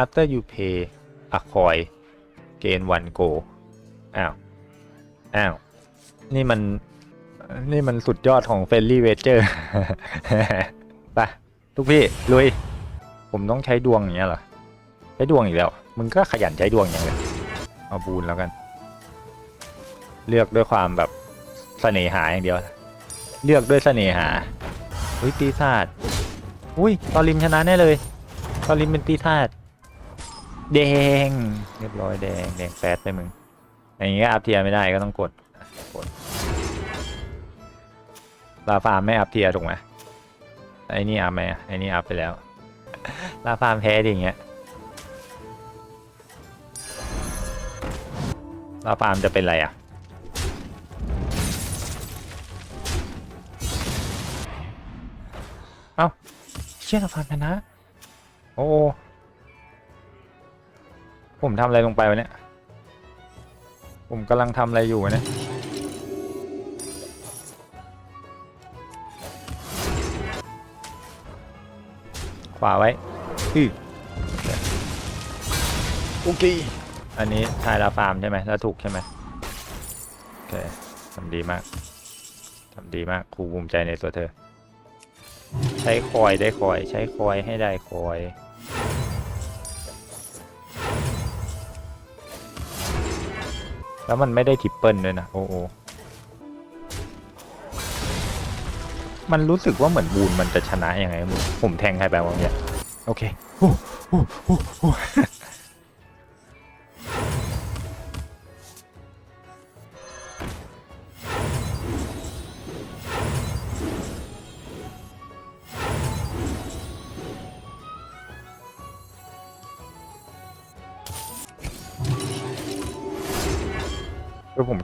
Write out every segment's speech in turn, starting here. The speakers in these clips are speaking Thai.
after you pay a coin gain one go อ้าว อ้าว นี่มัน นี่มันสุดยอดของเฟ r ลี่เวเจอร์ไปทุกพี่ ลุย ผมต้องใช้ดวงอย่างเงี้ยเหรอ ใช้ดวงอีกแล้ว มึงก็ขยันใช้ดวงอย่างเลยเอาบูนแล้วกัน เลือกด้วยความแบบเสน่หาอย่างเดียว เลือกด้วยเสน่หาอุ้ยปีศาจอุ้ยตอริมชนะแน่เลย ตอริมเป็นปีศาจ แดง เรียบร้อยแดง แดงแฟดไปมึง อย่างงี้ก็อัพเทียไม่ได้ก็ต้องกดกดลาฟาร์มไม่อัพเทียถูกไหมไอ้นี่อัพไหมไอ้นี่อัพไปแล้ว ลาฟาร์มแพ้ดิอย่างเงี้ย ลาฟาร์มจะเป็นอะไรอะเอ้าเชี่ยลาฟาร์มชนะ โอ้ ผมทำอะไรลงไปวะเนี่ย ผมกำลังทำอะไรอยู่วะเนี่ย ขวาไว้อือโอเค อันนี้ทายลาฟาร์มใช่ไหมแล้วถูกใช่ไหมโอเคทำดีมากทำดีมากครูภูมิใจในตัวเธอ ใช้คอยได้คอย ใช้คอยให้ได้คอย แล้วมันไม่ได้ทิปเปิลด้วยนะโอ้โอมันรู้สึกว่าเหมือนบูนมันจะชนะยังไงผมแทงใครไปวะเนี่ยโอเคโอ้โอ้โอ้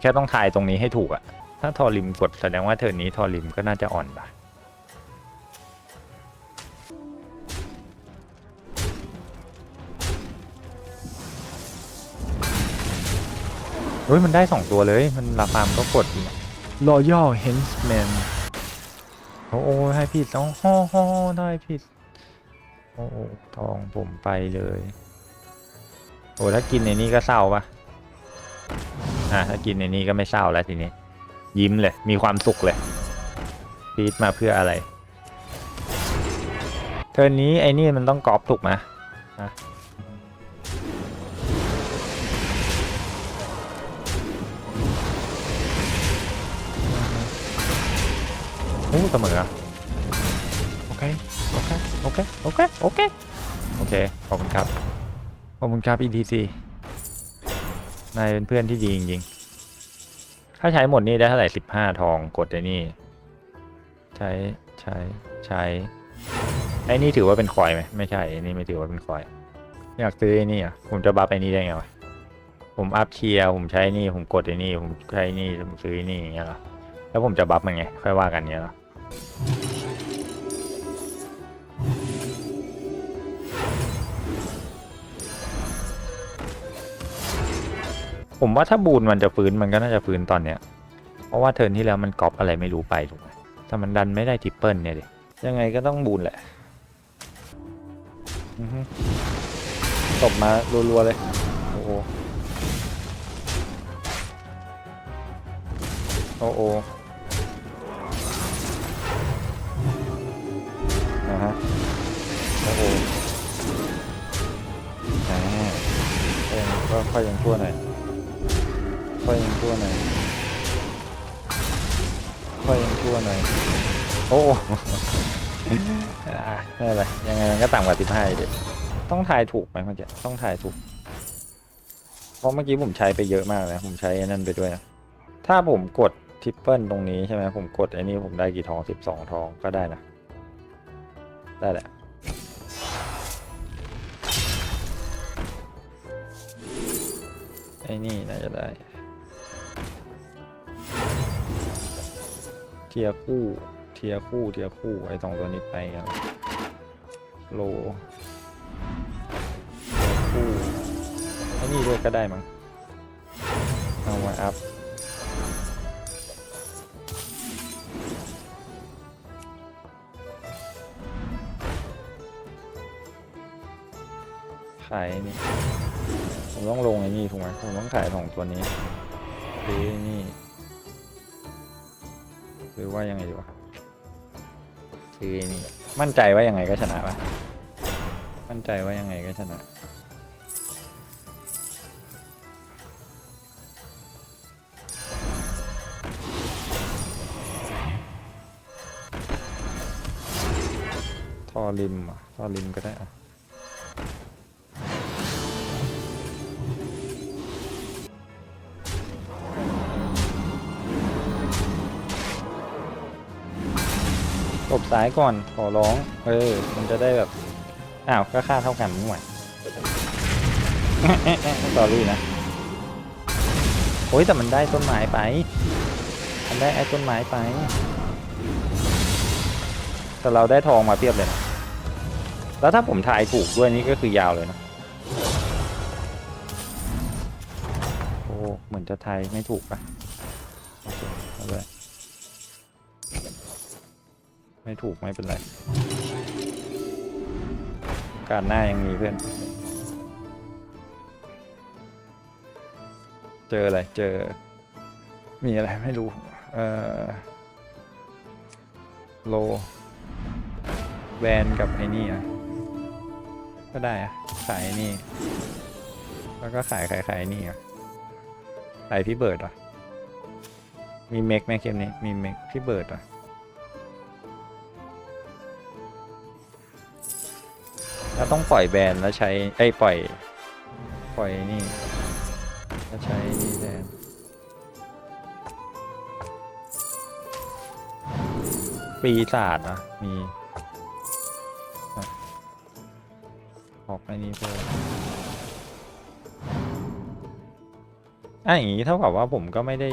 แค่ต้องทายตรงนี้ให้ถูกอะถ้าทอริมกดแสดงว่าเทิร์นนี้ทอริมก็น่าจะอ่อนปะเฮ้ยมันได้สองตัวเลย มันราฟาร์มก็กด Royal Henchman โอ้โหให้ผิดต้องฮ่อฮ่อได้ผิด โอ้โหทองผมไปเลย โอ้ถ้ากินในนี้ก็เศร้าปะ อะถ้ากินในนี้ก็ไม่เศร้าแล้วทีนี้ ยิ้มเลย มีความสุขเลยฟีดมาเพื่ออะไร เทอร์นนี้ไอ้นี่มันต้องกรอบถูกไหมอะโอ้เสมออะโอเค โอเค โอเค โอเค โอเค โอเค ขอบคุณครับ ขอบคุณครับ ETC นายเป็นเพื่อนที่ดีจริงๆ ถ้าใช้หมดนี่ได้เท่าไหร่สิบห้าทองกดไอ้นี่ ใช้ใช้ใช้ไอ้นี่ถือว่าเป็นคอยไหมไม่ใช่ไอ้นี่ไม่ถือว่าเป็นคอย อยากซื้อไอ้นี่อะผมจะบัฟไอ้นี่ได้ไงวะผมอัพเชียร์ผมใช้นี่ผมกดไอ้นี่ผมใช้นี่ผมซื้อนี่อย่างเงี้ยเหรอแล้วผมจะบัฟมันไงค่อยว่ากันเนี้ยเหรอ ผมว่าถ้าบูนมันจะฟื้นมันก็น่าจะฟื้นตอนเนี้ย เพราะว่าเทิร์นที่แล้วมันก๊อปอะไรไม่รู้ไปถูกไหมถ้ามันดันไม่ได้ทิปเปิลเนี่ยดิยังไงก็ต้องบูนแหละตบมารัวๆเลย โอ้โหโอ้โหนะฮะโอ้โหแหมก็ยังก็ค่อยยังชั่วหน่อย ค่อยยังชั่วหน่อยค่อยยังชั่วหน่อยโอ้โหอะไม่เป็นไรยังไงมันก็ต่ำกว่าสิบห้าดิต้องทายถูกไหมเมื่อกี้ต้องทายถูก เพราะเมื่อกี้ผมใช้ไปเยอะมากเลยผมใช้ไอ้นั่นไปด้วยนะถ้าผมกดทริปเปิลตรงนี้ใช่ไหมผมกดไอ้นี่ผมได้กี่ทองสิบสองทองก็ได้นะ ได้แหละไอ้นี่น่าจะได้ เทียคู่ เทียคู่ เทียคู่ ไอ้สองตัวนี้ไปกันโลคู่ไอ้นี่ด้วยก็ได้มั้ง เอามาอัพขายนี่ ผมต้องลงไอ้นี่ถูกไหมผมต้องขายสองตัวนี้ซื้อไอ้นี่ หรือว่ายังไงดีวะซื้อนี่มั่นใจว่ายังไงก็ชนะปะมั่นใจว่ายังไงก็ชนะทอริมอะทอริมก็ได้อะ บซ้ายก่อนขอร้อง เออ มันจะได้แบบ อ้าวก็ค่าเท่ากันนี่หว่าสอรี่นะโอ้ยแต่มันได้ต้นไม้ไป มันได้ไอ้ต้นไม้ไป แต่เราได้ทองมาเพียบเลยนะ แล้วถ้าผมทายถูกด้วยนี่ก็คือยาวเลยนะ โอ้เหมือนจะทายไม่ถูกปะโไม่ถูกไม่เป็นไรการหน้ายังมีเพื่อน เจออะไร เจอ มีอะไรไม่รู้ เออโลแวนกับไอ้นี่อะ ก็ได้อะ ขายนี่ แล้วก็ขายขายขายนี่อะขายพี่เบิร์ดอะ มีเมกไหมเกมนี้ มีเมกพี่เบิร์ดอะ เราต้องปล่อยแบนแล้วใช้ไอ้ปล่อย ปล่อยนี่แล้วใช้นี่แทนปีศาจนะมีออกไอ้นี่เพิ่มอะอย่างนี้เท่ากับว่าผมก็ไม่ได้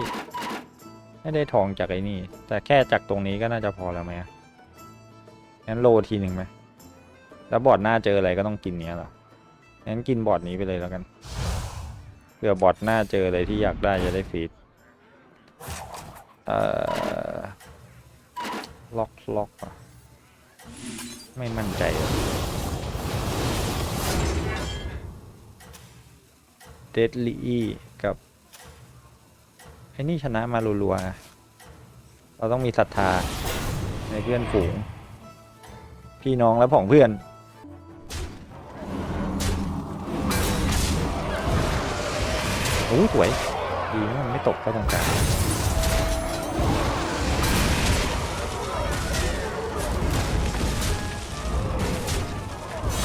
ไม่ได้ทองจากไอ้นี่ แต่แค่จากตรงนี้ก็น่าจะพอแล้วไหมอะงั้นโลทีหนึ่งไหม แล้วบอร์ดหน้าเจออะไรก็ต้องกินเนี้ยหรองั้นกินบอร์ดนี้ไปเลยแล้วกันเผื่อบอร์ดหน้าเจออะไรที่อยากได้จะได้ฟีดเอ่อล็อกล็อกอะไม่มั่นใจเดดลี่กับไอ้นี่ชนะมารัวๆเราต้องมีศรัทธาในเพื่อนฝูง พี่น้องและผองเพื่อน โอ้ยสวย ดีนะมันไม่ตกเข้าตรงกลาง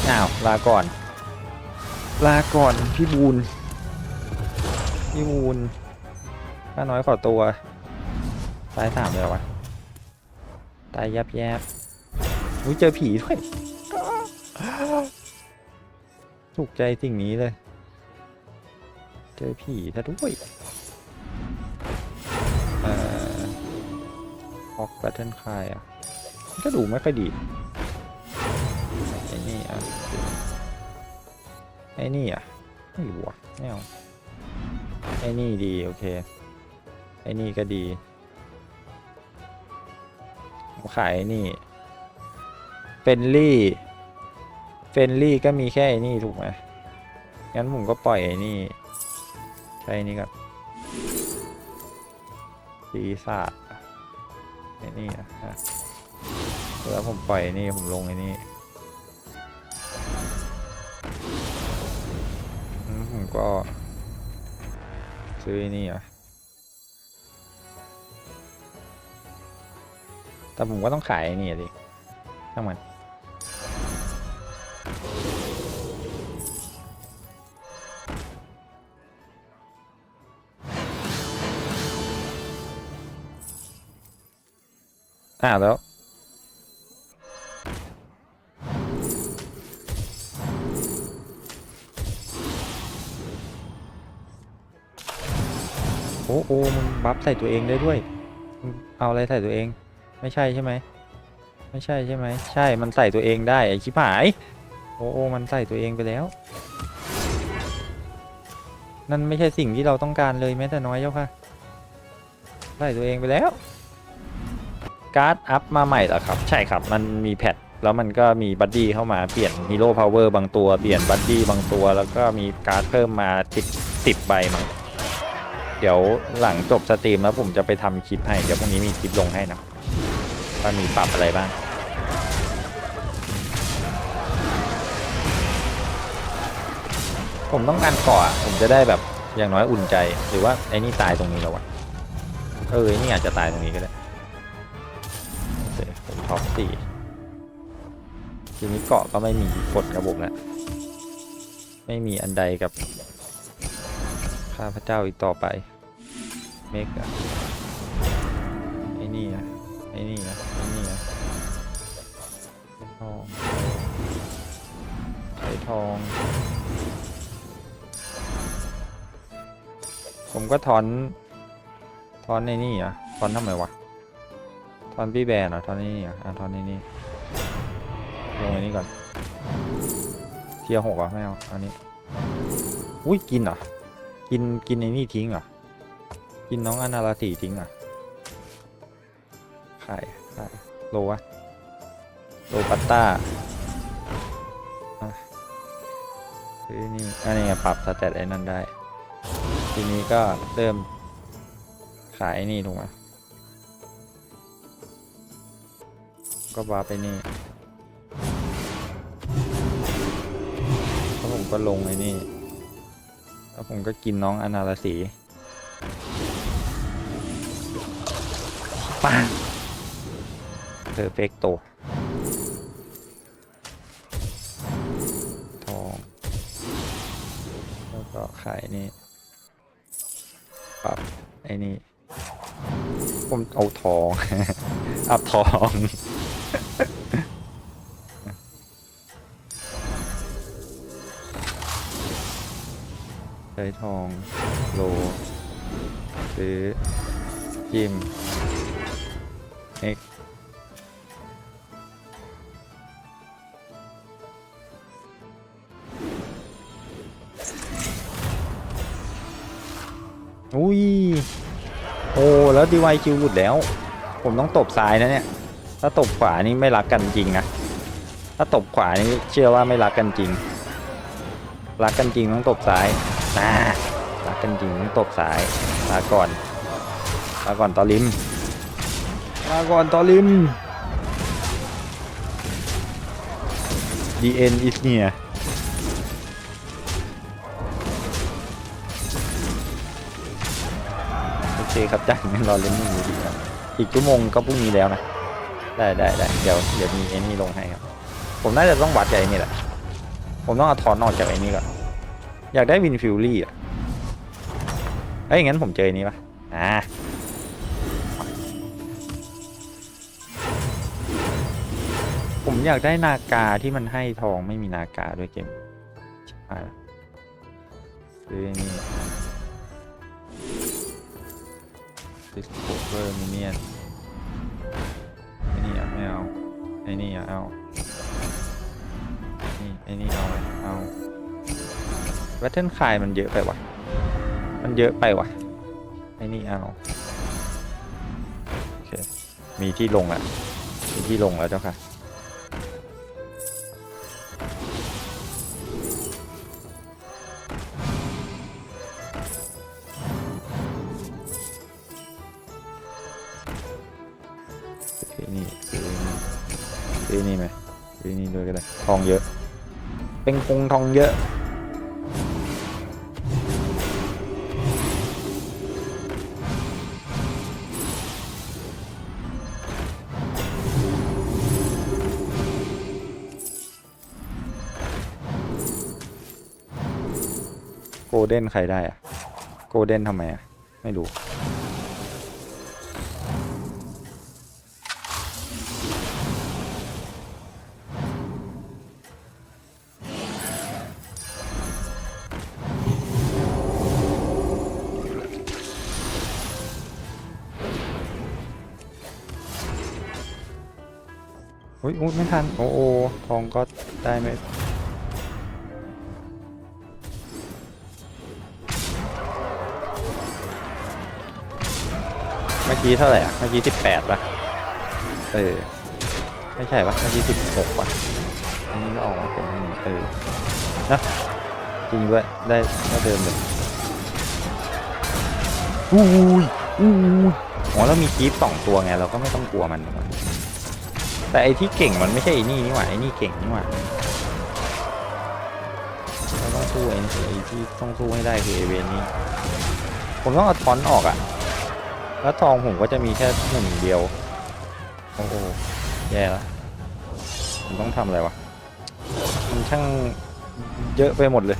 อ้าว ลาก่อน ลาก่อน พี่บูนพี่บูนป้าน้อยขอตัว ตายสามเลยวะ ตายยับแยบอุ้ยเจอผีด้วย ถูกใจสิ่งนี้เลย เจอผีซะด้วยเอ่อออกแบทเทิลคายอะก็ดูไม่ค่อยดีไอ้นี่อะไอ้นี่อะไม่รู้อะไม่เอาไอ้นี่ดี โอเค ไอ้นี่ก็ดีผมขายไอ้นี่เฟนลี่เฟนลี่ก็มีแค่ไอ้นี่ถูกไหมงั้นผมก็ปล่อยไอ้นี่ ใช่นี่ครับปีศาจไอ้นี่นะฮะแล้วผมปล่อยนี่ผมลงไอ้นี่อืมผมก็ ซื้อนี่อะแต่ผมก็ต้องขายไอ้นี่อะดิช่างมัน อ่าแล้วโอ้โอ้มึงบัฟใส่ตัวเองได้ด้วย เอาอะไรใส่ตัวเอง ไม่ใช่ใช่ไหม ไม่ใช่ใช่ไหม ใช่ มันใส่ตัวเองได้ไอ้ชิบหาย โอ้โอ้มันใส่ตัวเองไปแล้ว นั่นไม่ใช่สิ่งที่เราต้องการเลยแม้แต่น้อยเจ้าค่ะ ใส่ตัวเองไปแล้ว การ์ดอัพมาใหม่เหรอครับ ใช่ครับ มันมีแพทแล้วมันก็มีบัดดี้เข้ามาเปลี่ยนฮีโร่พาวเวอร์บางตัว เปลี่ยนบัดดี้บางตัว แล้วก็มีการ์ดเพิ่มมาติดสิบใบมั้งเดี๋ยวหลังจบสตรีมแล้วผมจะไปทำคลิปให้ เดี๋ยวพรุ่งนี้มีคลิปลงให้นะว่ามีปรับอะไรบ้างผมต้องการกาะอผมจะได้แบบอย่างน้อยอุ่นใจ หรือว่าไอ้นี่ตายตรงนี้แล้ววะเออไอ้นี่อาจจะตายตรงนี้ก็ได้ ท็อปสี่ทีนี้เกาะก็ไม่มีกดกระบุกแล้วไม่มีอันใดกับข้าพเจ้าอีกต่อไปเมกอะไอ้นี่นะไอ้นี่นะไอ้นี่นะทองไข่ทอง ผมก็ถอน ถอนในนี่อะถอนทำไมวะ ถอนพี่แบนเหรอถอนนนี่อะอะถอนในนี่ลงในนี้ก่อนเทียหกอะไม่เอาอันนี้อุ้ยกินเหรอกินกินในนี่ทิ้งเหรอกินน้องอนาราตีทิ้งเหรอขายขายโลวะโลปัตตาอะซื้อนี่อันนี้ปรับสเตตไอ้นั่นได้ ทีนี้ก็เริ่มขายไอ้นี่ถูกไหม ก็วาไปนี่แล้วผมก็ลงไอ้นี่ แล้วผมก็กินน้องอนาราสีปังเพอร์เฟกโตทองแล้วก็ขายนี่ปรับไอ้นี่ผมเอาทอง อัพทอง ช้ทอง โล ซื้อจิมเอ็กอุ้ย โอ้ แล้วดีวายคิวหลุดแล้ว ผมต้องตบซ้ายนะเนี่ย ถ้าตบขวานี่ไม่รักกันจริงนะ ถ้าตบขวานี่เชื่อว่าไม่รักกันจริง รักกันจริงต้องตบซ้าย นะรักกันจริงต้องตบซ้ายลาก่อนลาก่อนตอลิมลาก่อนตอลิม The end is near โอเคครับจ้างรอเล่นนี่ดีครับอีกชั่วโมงก็พรุ่งนี้แล้วนะ ได้ได้ได้เดี๋ยวเดี๋ยวมีไอ้นี่ลงให้ครับ ผมน่าจะต้องวัดกับไอ้นี่แหละ ผมต้องเอาถอนออกจากไอ้นี่ก่อน อยากได้วินฟิลลี่อะเอ้ยงั้นผมเจออ้นี้ปะอ่าผมอยากได้นากาที่มันให้ทองไม่มีนากาด้วยเกมชิบหายละซื้อนี่ดิสโคเวอร์มิเนียนไอ้นี่อะไม่เอาไอ้นี่อะเอานี่ไอ้นี่เอาเอา แวตเทิลคายมันเยอะไปวะมันเยอะไปวะไอ้นี่เอาโอเคมีที่ลงอะมีที่ลงแล้วเจ้าค่ะซื้อนี่ซื้อนี่ซื้อนี่ไหมซื้อนี่ด้วยก็ได้ทองเยอะ เป็นคงทองเยอะ เด้นใครได้อะโกลเด้นทำไมอะไม่รู้ อุ้ยอุ้ยไม่ทัน โอ้โอทองก็ได้ไหม กี้เท่าไหร่อะ เมื่อกี้สิบแปดป่ะ เออถ้าไม่ใช่ปะเมื่อกี้สิบหกปะอันนี้ก็ออกมาเป็นเออนะจริงด้วย ได้ได้เดิมเลยอุ้ยอุ้ยอ๋อแล้วมีคีฟสองตัวไง เราก็ไม่ต้องกลัวมันหรอกแต่ไอที่เก่งมันไม่ใช่ไอ้นี่นี่หว่าไอ้นี่เก่งนี่หว่าเราต้องสู้ไอ้นี่ไอ้ที่ต้องสู้ให้ได้คือเอเวนนี่ผมต้องเอาทอนออกอะ แล้วทองผมก็จะมีแค่หนึ่งเดียว โอ้โหแย่ละผมต้องทำอะไรวะ มันช่างเยอะไปหมดเลย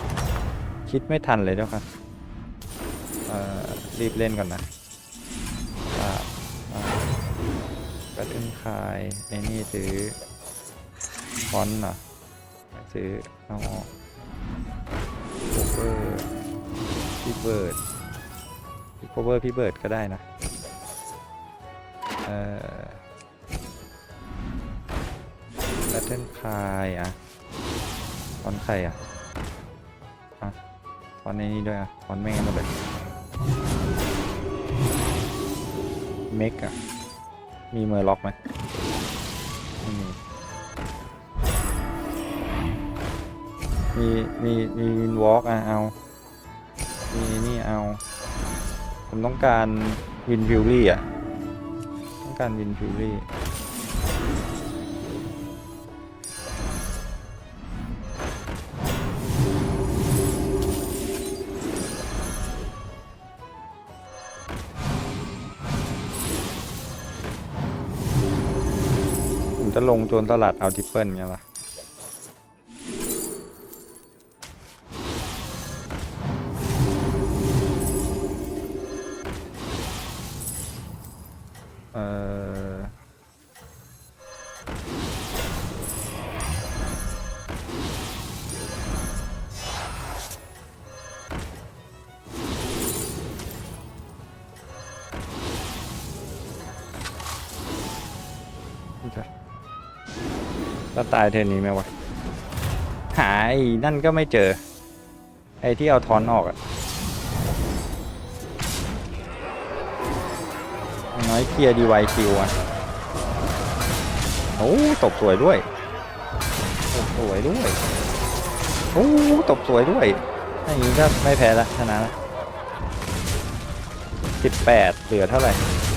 คิดไม่ทันเลยเจ้าค่ะเอ่อรีบเล่นก่อนนะกระเล่นคายไอ้นี่ซื้อฟอนต์เหรอซื้อเอาออกโคเวอร์พี่เบิร์ดพี่โคเวอร์พี่เบิร์ดก็ได้นะ เออแพทเทิร์นคายอะฟอนใครอะอะฟอนในนี้ด้วยอะฟอนแม่งหมดเลยเมกอะ มีเมอร์ล็อกไหมไม่มีมีมีมีวินวอล์กอะเอา มีนี่เอา ผมต้องการวินฟิวรี่อะ การวินฟิวรี่ผมจะลงโจนตลาดเอาทิปเปิลไงล่ะ ตายเทอนนี้ไหมวะ หาไอ้นั่นก็ไม่เจอ ไอ้ที่เอาทอนออกอะน้อยเคลียร์ดีไวคิวอะโอ้ตบสวยด้วย ตบสวยด้วย โอ้ตบสวยด้วยอย่างนี้ก็ไม่แพ้ละชนะละสิบแปดเหลือเท่าไหร่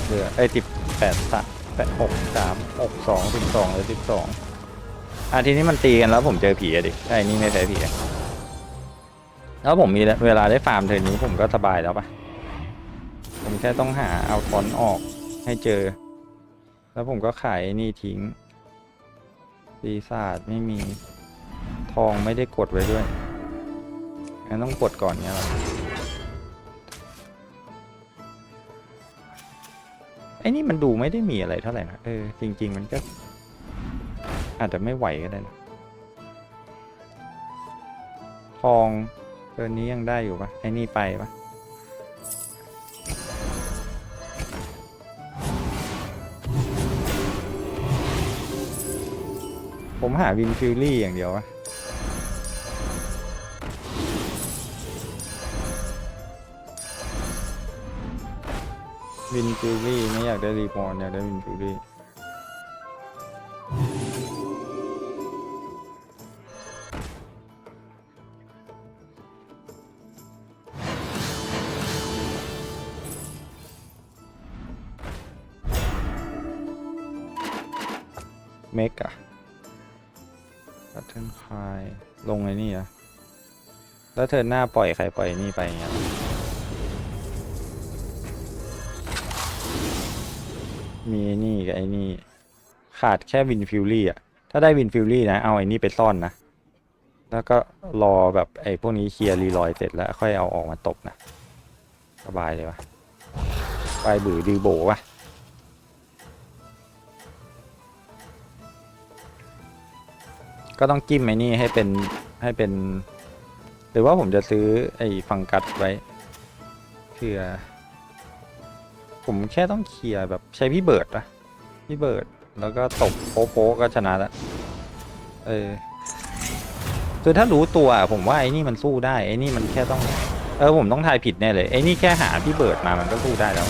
เหลือไอ้สิบแปดสามแปดหกสามหกสองสิบสองเหลือสิบสอง อะทีนี้มันตีกันแล้วผมเจอผีอะดิไอ้นี่ไม่แพ้ผีอะแล้วผมมีเวลาได้ฟาร์มเทอนี้ผมก็สบายแล้วปะผมแค่ต้องหาเอาทอนออกให้เจอ แล้วผมก็ขายนี่ทิ้งปีศาจไม่มีทองไม่ได้กดไว้ด้วยงั้นต้องกดก่อนเนี้ยหรอไอ้นี่มันดูไม่ได้มีอะไรเท่าไหร่นะเออจริง ๆ มันก็ อาจจะไม่ไหวก็ได้นะทองเกินนี้ยังได้อยู่ปะไอ้นี่ไปปะผมหาวินฟิลลี่อย่างเดียวอะวินฟิลลี่ไม่อยากได้รีบอร์นอยากได้วินฟิลลี่ เมกอะพัทเทิร์นคลายลงไอ้นี่อะแล้วเธอหน้าปล่อยใครปล่อยนี่ไปอย่างเงี้ยมีไอ้นี่กับไอ้นี่ขาดแค่วินฟิลลี่อะถ้าได้วินฟิลลี่นะเอาไอ้นี่ไปซ่อนนะ แล้วก็รอแบบไอ้พวกนี้เคลียร์รีลอยเสร็จแล้วค่อยเอาออกมาตบนะ สบายเลยวะไปบือดือโบวะ ก็ต้องจิ้มไอ้นี่ให้เป็นให้เป็น หรือว่าผมจะซื้อไอ้ฟังกัดไว้เพื่อผมแค่ต้องเคลียร์แบบใช้พี่เบิร์ดปะพี่เบิร์ดแล้วก็ตบโป๊ะโป๊ก็ชนะละเออคือถ้ารู้ตัวผมว่าไอ้นี่มันสู้ได้ไอ้นี่มันแค่ต้อง เออผมต้องทายผิดแน่เลยไอ้นี่แค่หาพี่เบิร์ดมามันก็สู้ได้แล้ว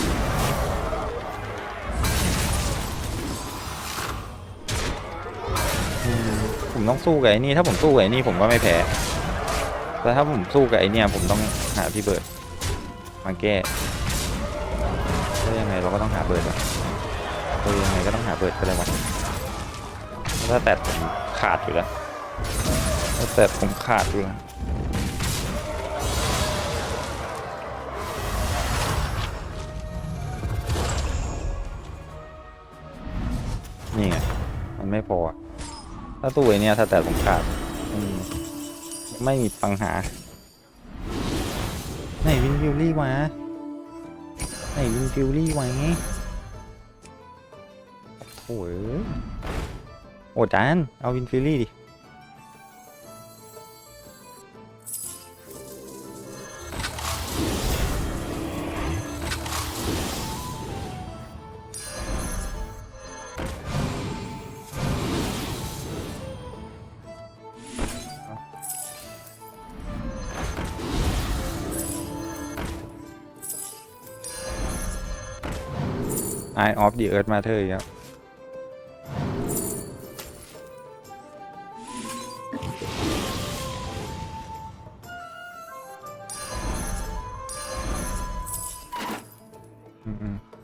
ต้องสู้กับไอ้นี่ถ้าผมสู้กับไอ้นี่ผมก็ไม่แพ้แต่ถ้าผมสู้กับไอ้เนี่ยผมต้องหาพี่เบิร์ดมาแก้แล้วยังไงเราก็ต้องหาเบิร์ดวะเออยังไงก็ต้องหาเบิร์ดก็ได้วะถ้าแต่ผมขาดอยู่แล้วถ้าแต่ผมขาดอยู่แล้วนี่ไงมันไม่พออะ ถ้าตู้ไอเนี้ยถ้าแต่ผมขาดไม่มีปัญหา ไหนวินฟิลลี่วะไหนวินฟิลลี่วะโอ้ยโอ้จานเอาวินฟิลลี่ดิ Eye of the Earth Matter อีกแล้วอืมๆ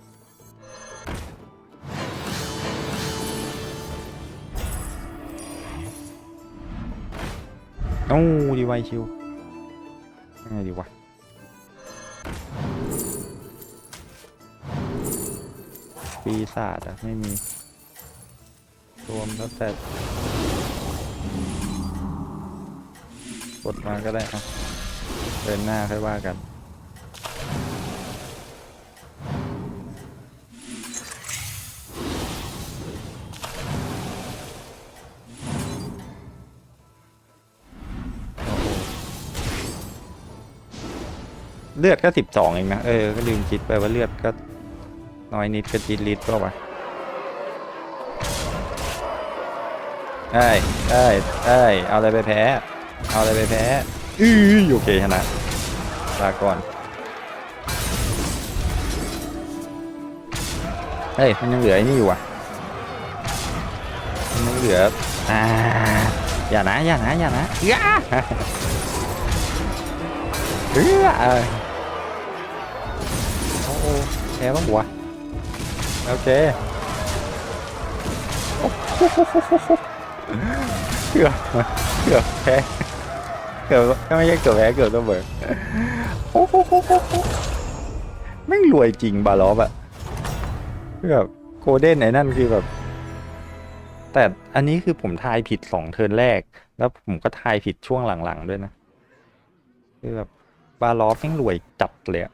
โอ้ดีไวชิว ศาจอะไม่มี รวมแล้วแต่กดมาก็ได้ครับเดินหน้าค่อยว่ากันเลือดก็สิบสองเองนะ เออ ก็ลืมคิดไปว่าเลือดก็ น้อยนิดก็จีดลิตก็วะเอ้ยเอ้ยเอ้ยเอาอะไรไปแพ้ เอาอะไรไปแพ้อือโอเคชนะลาก่อนเฮ้ย มันยังเหลือไอ้นี่อยู่ว่ะ มันยังเหลือ อ่า อย่านะ อย่านะ อย่านะอย่าเฮ้ยเอ้ยโอ้แพ้บ้างวะ โอเคเกือบเกือบแพ้เกือบก็ไม่ใช่เกือบแพ้เกือบเสมอโอ้โหไม่รวยจริงบาลอฟอะคือแบบโกลเด้นไหนนั่นคือแบบ แต่อันนี้คือผมทายผิดสองเทิร์นแรก แล้วผมก็ทายผิดช่วงหลังๆด้วยนะ คือแบบบาลอฟแม่งรวยจัดเลยอะ